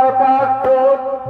তার পাঠ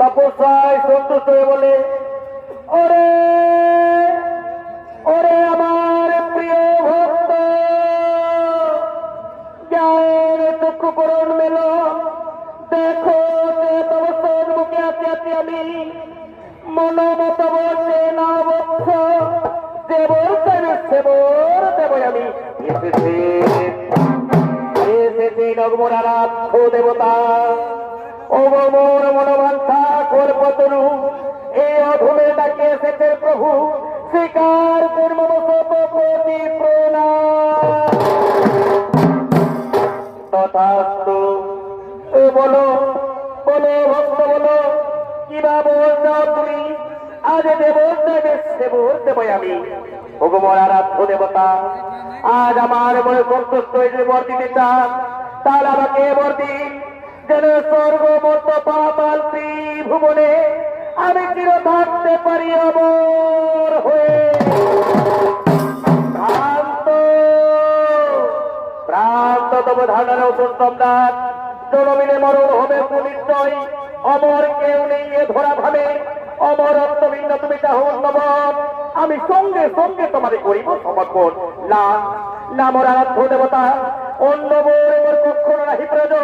তপস্যায় সন্তুষ্ট হয়ে বলে, ওরে ওরে আমার প্রিয় ভক্ত জ্ঞান করুন মেল। দেখো তপস্যার মুখে আছি আছি আমি। মনোমত বসে না বক্ষ দেবর দেবে সেবর দেব আমি। এসেছে এসেছে নগমর আরাধ্য দেবতা। অগমর মনোবাঞ্ছা কল্পতনু এই অধমে ডাকে এসেছে প্রভু, স্বীকার করব প্রতি তথাস্তু তুমি? আজ আজ আমার মনে সন্তুষ্ট হয়েছে বর দিতে চান, তাহলে আমাকে বর দিন যেন মধ্য পাতাল ত্রিভুবনে আমি চির থাকতে পারি অমর হয়ে। অমর কেউ নেই এ ভাবে। তুমি নবম আমি সঙ্গে সঙ্গে তোমারে করিব সমর্পণ। না নামর দেবতা অন্য মোর কখনো রাহি প্রয়োজন।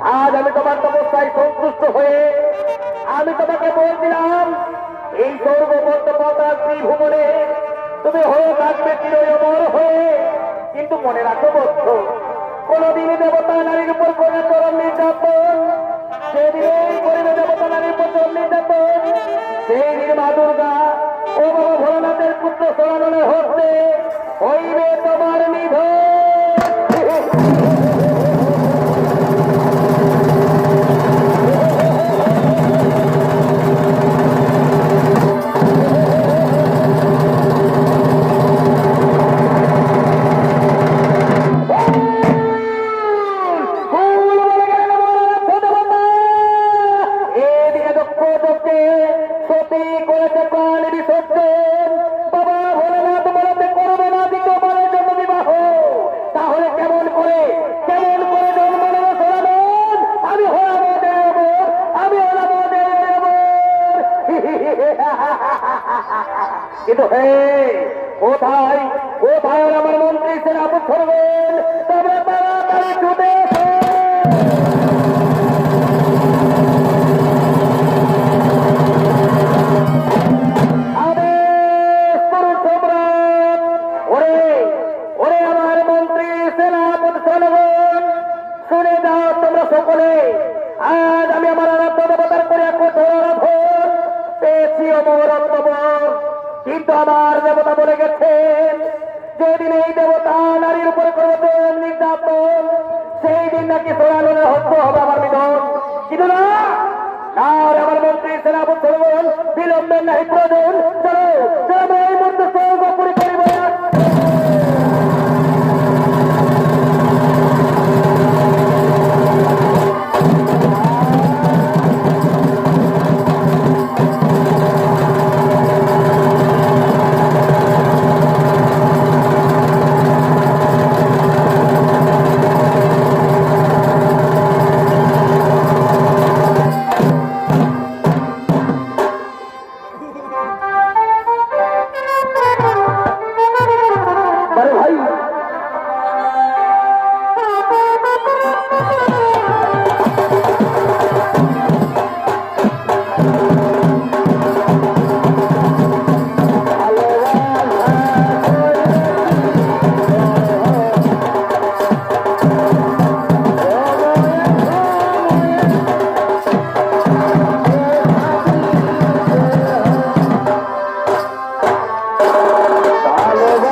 আজ আমি তোমার তপস্যায় সন্তুষ্ট হয়ে আমি তোমাকে বলছিলাম এই সর্বমন্ত পতা ত্রিভুবনে তুমি হয়ে থাকবে চিরই অমর হয়ে। কিন্তু মনে রাখো বক্ষ কোনদিনই দেবতা নারীর উপর করে চরণ নির্যাতন, সেদিনই করিবে দেবতা নারীর উপর চরণ নির্যাতন। সেই দিন মা দুর্গা ও বাবা ভোলানাথের পুত্র সরাননে হচ্ছে হইবে তোমার নিধন।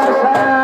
ভালোবাসা